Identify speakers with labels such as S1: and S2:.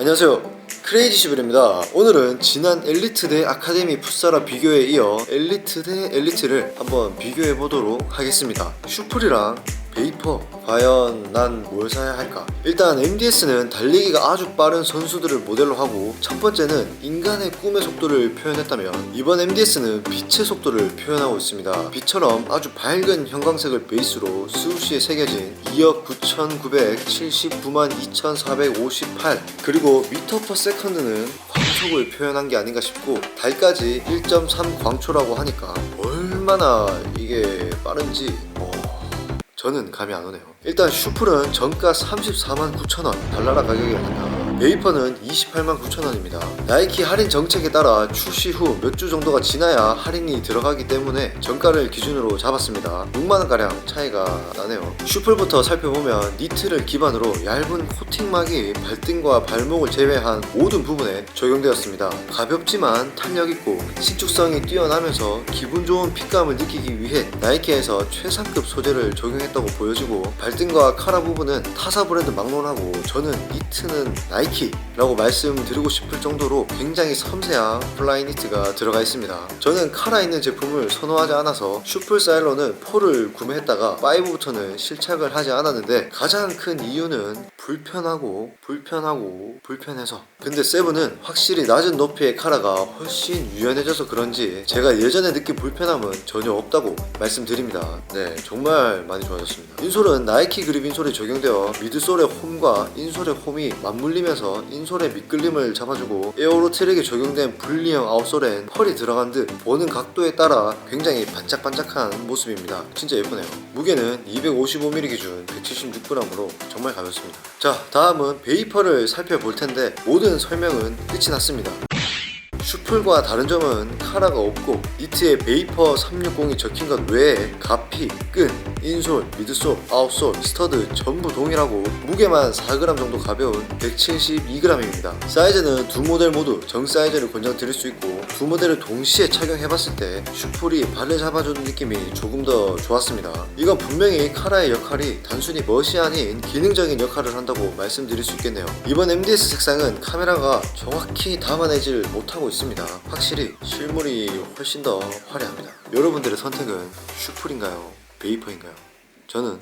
S1: 안녕하세요. 크레이지 시블입니다. 오늘은 지난 엘리트 대 아카데미 풋사라 비교에 이어 엘리트 대 엘리트를 한번 비교해 보도록 하겠습니다. 슈플이랑 베이퍼 과연 난 뭘 사야 할까? 일단 MDS는 달리기가 아주 빠른 선수들을 모델로 하고 첫 번째는 인간의 꿈의 속도를 표현했다면 이번 MDS는 빛의 속도를 표현하고 있습니다. 빛처럼 아주 밝은 형광색을 베이스로 스우시에 새겨진 2억 9,979만 2,458 그리고 미터 퍼 세컨드는 광속을 표현한 게 아닌가 싶고 달까지 1.3 광초라고 하니까 얼마나 이게 빠른지 어, 저는 감이 안 오네요. 일단 슈플은 정가 34만 9천 원 달러라 가격이 한다. 베이퍼는 28만 9천 원입니다. 나이키 할인 정책에 따라 출시 후 몇 주 정도가 지나야 할인이 들어가기 때문에 정가를 기준으로 잡았습니다. 6만 원 가량 차이가 나네요. 슈플부터 살펴보면 니트를 기반으로 얇은 코팅막이 발등과 발목을 제외한 모든 부분에 적용되었습니다. 가볍지만 탄력 있고 신축성이 뛰어나면서 기분 좋은 핏감을 느끼기 위해 나이키에서 최상급 소재를 적용했다고 보여지고 발등과 카라 부분은 타사 브랜드 막론하고 저는 니트는 나이키 라고 말씀드리고 싶을 정도로 굉장히 섬세한 플라이 니트가 들어가 있습니다. 저는 카라 있는 제품을 선호하지 않아서 슈플 사일러는 4를 구매했다가 5부터는 실착을 하지 않았는데 가장 큰 이유는 불편하고 불편하고 불편해서. 근데 세븐은 확실히 낮은 높이의 카라가 훨씬 유연해져서 그런지 제가 예전에 느낀 불편함은 전혀 없다고 말씀드립니다. 네 정말 많이 좋아졌습니다. 인솔은 나이키 그립 인솔이 적용되어 미드솔의 홈과 인솔의 홈이 맞물리면서 인솔의 미끌림을 잡아주고 에어로 트랙에 적용된 분리형 아웃솔엔 펄이 들어간 듯 보는 각도에 따라 굉장히 반짝반짝한 모습입니다. 진짜 예쁘네요. 무게는 255mm 기준 176g으로 정말 가볍습니다. 자 다음은 베이퍼를 살펴볼 텐데 모든 설명은 끝이 났습니다. 슈플과 다른 점은 카라가 없고 니트에 베이퍼 360이 적힌 것 외에 가피, 끈, 인솔, 미드솔, 아웃솔, 스터드 전부 동일하고 무게만 4g 정도 가벼운 172g입니다. 사이즈는 두 모델 모두 정 사이즈를 권장드릴 수 있고 두 모델을 동시에 착용해봤을 때 슈플이 발을 잡아주는 느낌이 조금 더 좋았습니다. 이건 분명히 카라의 역할이 단순히 멋이 아닌 기능적인 역할을 한다고 말씀드릴 수 있겠네요. 이번 MDS 색상은 카메라가 정확히 담아내질 못하고 있습니다. 확실히 실물이 훨씬 더 화려합니다. 여러분들의 선택은 슈플인가요? 베이퍼인가요? 저는